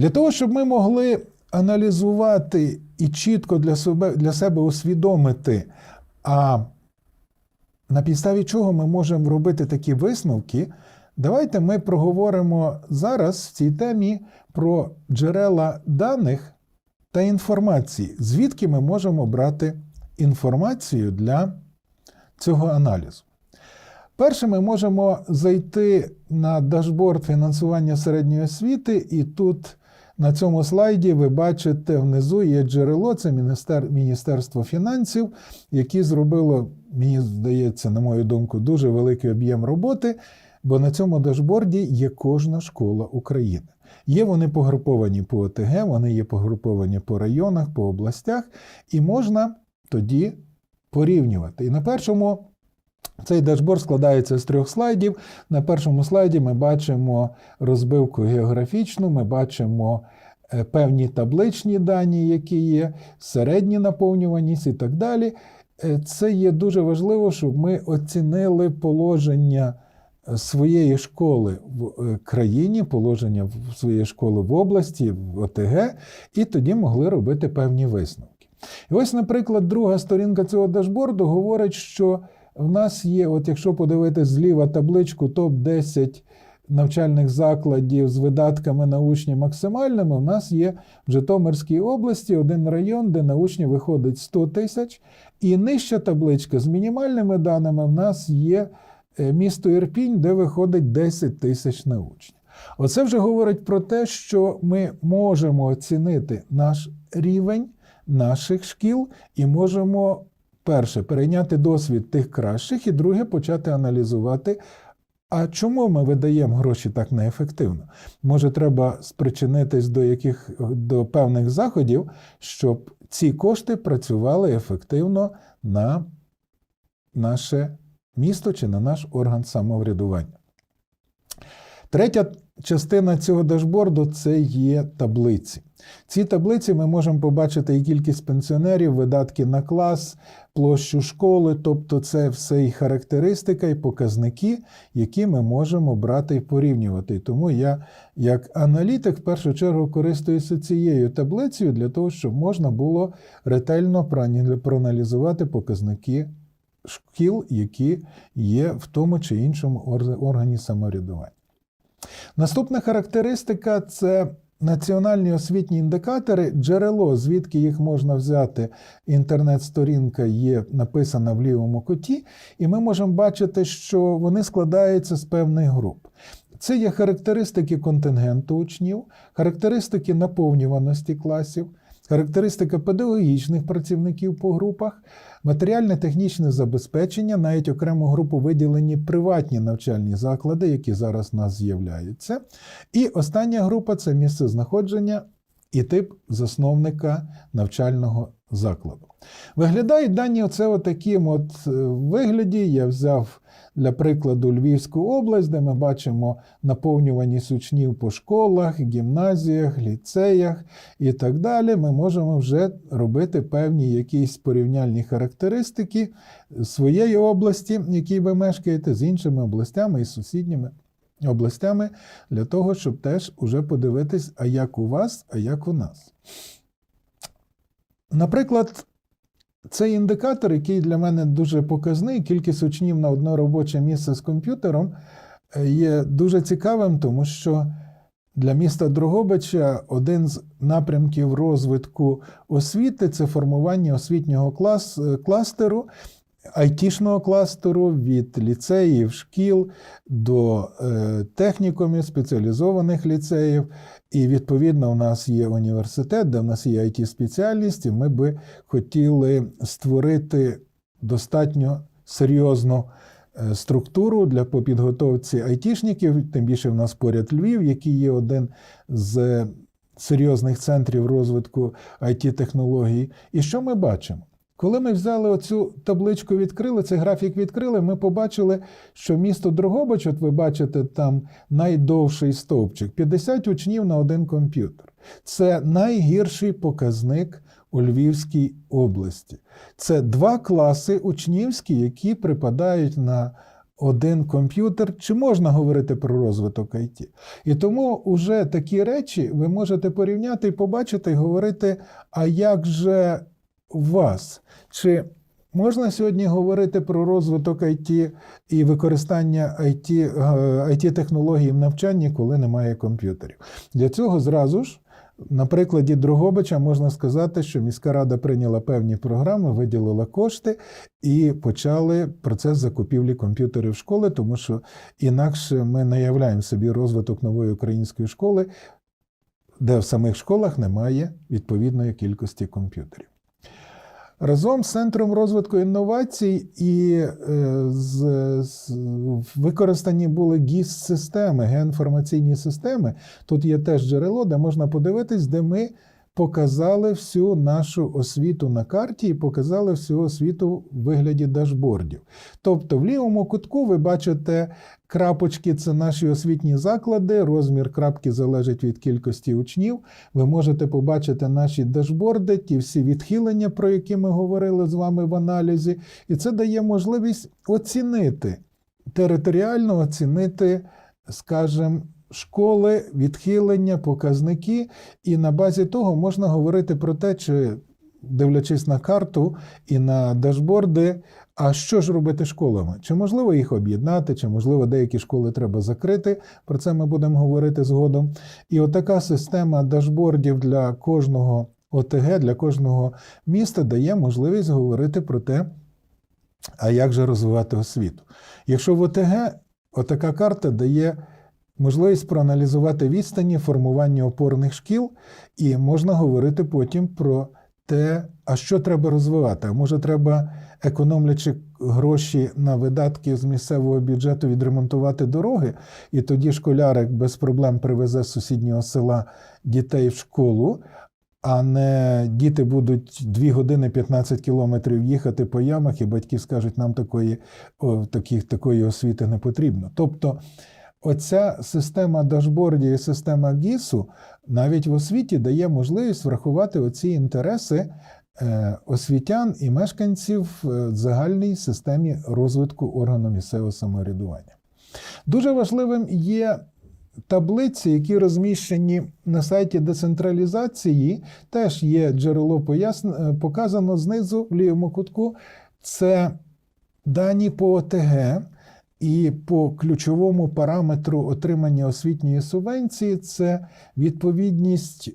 Для того, щоб ми могли аналізувати і чітко для себе, для себе усвідомити, а на підставі чого ми можемо робити такі висновки, давайте ми проговоримо зараз в цій темі про джерела даних та інформації, звідки ми можемо брати інформацію для цього аналізу. Перше, ми можемо зайти на дашборд фінансування середньої освіти, і тут на цьому слайді ви бачите внизу є джерело, це Міністер, Міністерство фінансів, які зробило, мені здається, на мою думку, дуже великий об'єм роботи, бо на цьому дашборді є кожна школа України. Є вони погруповані по ОТГ, вони є погруповані по районах, по областях, і можна тоді порівнювати. І на першому цей дашборд складається з трьох слайдів. На першому слайді ми бачимо розбивку географічну, ми бачимо е, певні табличні дані, які є, середні наповнюваність і так далі. Е, Це є дуже важливо, щоб ми оцінили положення е, своєї школи в країні, положення своєї школи в області, в ОТГ, і тоді могли робити певні висновки. І ось, наприклад, друга сторінка цього дашборду говорить, що в нас є, от якщо подивитись зліва табличку топ-10 навчальних закладів з видатками на учні максимальними, в нас є в Житомирській області один район, де на учні виходить 100 тисяч, і нижча табличка з мінімальними даними в нас є е, місто Ірпінь, де виходить 10 тисяч на учня. Оце вже говорить про те, що ми можемо оцінити наш рівень наших шкіл і можемо перше перейняти досвід тих кращих, і друге почати аналізувати. А чому ми видаємо гроші так неефективно? Може, треба спричинитись до яких до певних заходів, щоб ці кошти працювали ефективно на наше місто чи на наш орган самоврядування. Третя частина цього дашборду це є таблиці. В цій таблиці ми можемо побачити і кількість пенсіонерів, видатки на клас, площу школи, тобто це все і характеристика, і показники, які ми можемо брати і порівнювати. Тому я, як аналітик, в першу чергу користуюся цією таблицею для того, щоб можна було ретельно проаналізувати показники шкіл, які є в тому чи іншому органі самоврядування. Наступна характеристика це національні освітні індикатори, джерело, звідки їх можна взяти. Інтернет-сторінка є написана в лівому куті, і ми можемо бачити, що вони складаються з певних груп. Це є характеристики контингенту учнів, характеристики наповнюваності класів, характеристика педагогічних працівників по групах, матеріальне технічне забезпечення, навіть окрему групу виділені приватні навчальні заклади, які зараз у нас з'являються. І остання група це місце знаходження і тип засновника навчального закладу. Виглядають дані оце в таким от е, вигляді. Я взяв для прикладу Львівську область, де ми бачимо наповнюваність учнів по школах, гімназіях, ліцеях і так далі. Ми можемо вже робити певні якісь порівняльні характеристики своєї області, в якій ви мешкаєте, з іншими областями і сусідніми областями, для того, щоб теж уже подивитись, а як у вас, а як у нас. Наприклад, цей індикатор, який для мене дуже показний, кількість учнів на одне робоче місце з комп'ютером, е, є дуже цікавим, тому що для міста Дрогобича один з напрямків розвитку освіти це формування освітнього клас, е, кластеру, айтішного кластеру від ліцеїв, шкіл до е, технікумів, спеціалізованих ліцеїв. І відповідно у нас є університет, де в нас є it спеціальність, і ми би хотіли створити достатньо серйозну е, структуру для по підготовці айтішників. Тим більше в нас поряд Львів, який є один з серйозних центрів розвитку it технологій І що ми бачимо? Коли ми взяли оцю табличку, відкрили, цей графік відкрили, ми побачили, що місто Дрогобич, от ви бачите там найдовший стовпчик 50 учнів на один комп'ютер. Це найгірший показник у Львівській області. Це два класи учнівські, які припадають на один комп'ютер, чи можна говорити про розвиток IT. І тому вже такі речі ви можете порівняти і побачити, і говорити, а як же вас? Чи можна сьогодні говорити про розвиток IT і використання IT, е, IT-технологій в навчанні, коли немає комп'ютерів? Для цього зразу ж. На прикладі Дрогобича можна сказати, що міська рада прийняла певні програми, виділила кошти і почали процес закупівлі комп'ютерів школи, тому що інакше ми не являємо собі розвиток нової української школи, де в самих школах немає відповідної кількості комп'ютерів. Разом з Центром розвитку інновацій і е, з, з, використані були ГІС-системи, геоінформаційні системи. Тут є теж джерело, де можна подивитись, де ми показали всю нашу освіту на карті і показали всю освіту в вигляді дашбордів. Тобто в лівому кутку ви бачите крапочки це наші освітні заклади, розмір крапки залежить від кількості учнів. Ви можете побачити наші дашборди, ті всі відхилення, про які ми говорили з вами в аналізі, і це дає можливість оцінити, територіально оцінити, скажімо, школи, відхилення, показники, і на базі того можна говорити про те, чи дивлячись на карту і на дашборди, а що ж робити школами? Чи можливо їх об'єднати, чи можливо деякі школи треба закрити? Про це ми будемо говорити згодом. І отака система дашбордів для кожного ОТГ, для кожного міста дає можливість говорити про те, а як же розвивати освіту. Якщо в ОТГ отака карта дає можливість проаналізувати відстані формування опорних шкіл, і можна говорити потім про те, а що треба розвивати. А може, треба, економлячи гроші на видатки з місцевого бюджету, відремонтувати дороги, і тоді школярик без проблем привезе з сусіднього села дітей в школу. А не діти будуть 2 години 15 кілометрів їхати по ямах, і батьки скажуть, нам такої, таких, такої освіти не потрібно. Тобто оця система дашбордів і система ГІСу навіть в освіті дає можливість врахувати оці інтереси е, освітян і мешканців в загальній системі розвитку органу місцевого самоврядування. Дуже важливим є таблиці, які розміщені на сайті децентралізації, теж є джерело поясн... показано знизу в лівому кутку. Це дані по ОТГ. І по ключовому параметру отримання освітньої субвенції це відповідність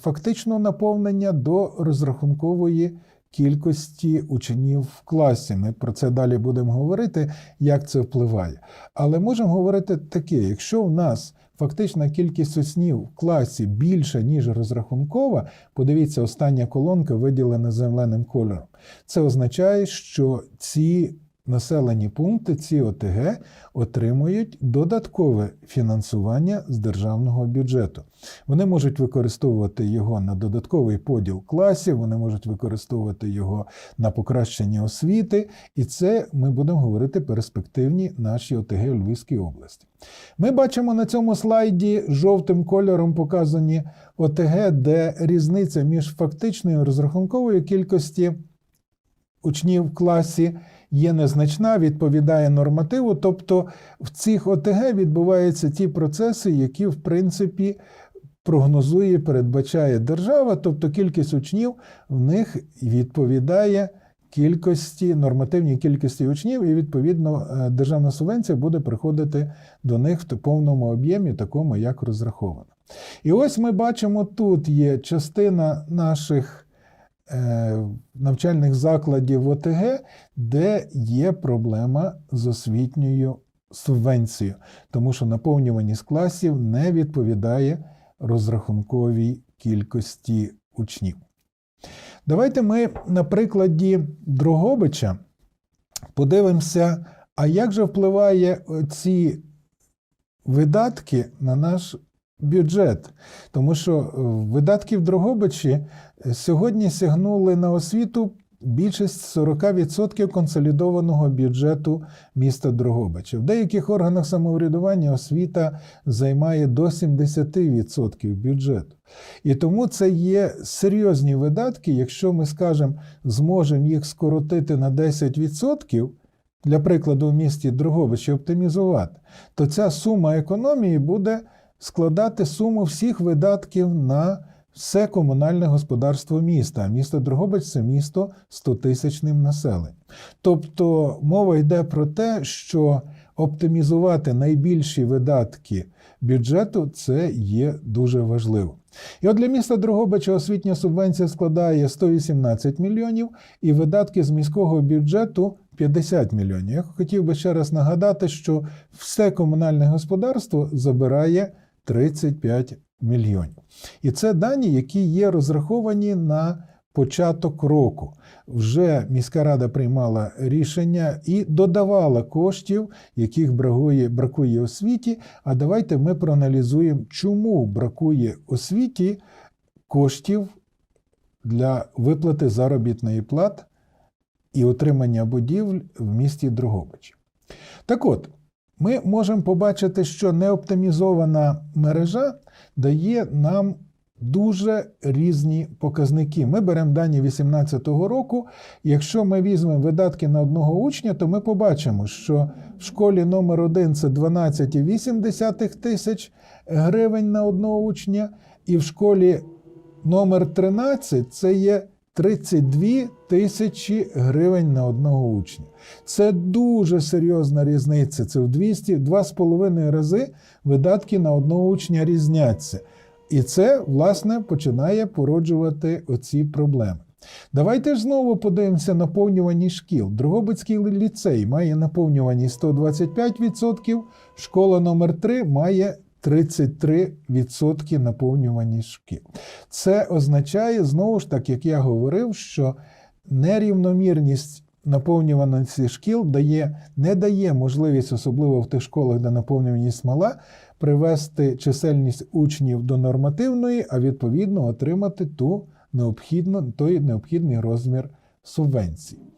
фактичного наповнення до розрахункової кількості учнів в класі. Ми про це далі будемо говорити, як це впливає. Але можемо говорити таке: якщо в нас фактична кількість учнів в класі більша, ніж розрахункова, подивіться, остання колонка виділена зеленим кольором. Це означає, що ці населені пункти, ці ОТГ, отримують додаткове фінансування з державного бюджету. Вони можуть використовувати його на додатковий поділ класів, вони можуть використовувати його на покращення освіти, і це ми будемо говорити перспективні наші ОТГ Львівській області. Ми бачимо на цьому слайді жовтим кольором показані ОТГ, де різниця між фактичною розрахунковою кількості учнів в класі є незначна, відповідає нормативу. Тобто в цих ОТГ відбуваються ті процеси, які, в принципі, прогнозує, передбачає держава, тобто кількість учнів в них відповідає кількості, нормативній кількості учнів, і, відповідно, державна субвенція буде приходити до них в повному об'ємі, такому, як розраховано. І ось ми бачимо, тут є частина наших навчальних закладів ОТГ, де є проблема з освітньою субвенцією, тому що наповнюваність класів не відповідає розрахунковій кількості учнів. Давайте ми на прикладі Дрогобича подивимося, а як же впливає ці видатки на наш бюджет. Тому що видатки в Дрогобичі сьогодні сягнули на освіту більшість 40% консолідованого бюджету міста Дрогобича. В деяких органах самоврядування освіта займає до 70% бюджету. І тому це є серйозні видатки. Якщо ми скажемо, зможемо їх скоротити на 10%, для прикладу, в місті Дрогобичі оптимізувати, то ця сума економії буде складати суму всіх видатків на все комунальне господарство міста. Місто Дрогобич це місто з 100-тисячним населенням. Тобто мова йде про те, що оптимізувати найбільші видатки бюджету це є дуже важливо. І от для міста Дрогобича освітня субвенція складає 118 мільйонів, і видатки з міського бюджету 50 мільйонів. Я хотів би ще раз нагадати, що все комунальне господарство забирає 35 мільйонів. І це дані, які є розраховані на початок року. Вже міська рада приймала рішення і додавала коштів, яких бракує, бракує освіті. А давайте ми проаналізуємо, чому бракує освіті коштів для виплати заробітної плат і отримання будівель в місті Дрогобичі. Так от, ми можемо побачити, що неоптимізована мережа дає нам дуже різні показники. Ми беремо дані 2018 року. Якщо ми візьмемо видатки на одного учня, то ми побачимо, що в школі номер 1 це 12,8 тисяч гривень на одного учня, і в школі номер 13 це є 32 тисячі гривень на одного учня. Це дуже серйозна різниця. Це в 200, 2,5 рази видатки на одного учня різняться. І це, власне, починає породжувати оці проблеми. Давайте ж знову подивимося наповнюваність шкіл. Дрогобицький ліцей має наповнюваність 125%, школа номер 3 має 33% наповнюваність шкіл. Це означає, знову ж так, як я говорив, що нерівномірність наповнюваності шкіл дає, не дає можливість, особливо в тих школах, де наповнюваність мала, привести чисельність учнів до нормативної, а відповідно отримати ту необхідну, той необхідний розмір субвенції.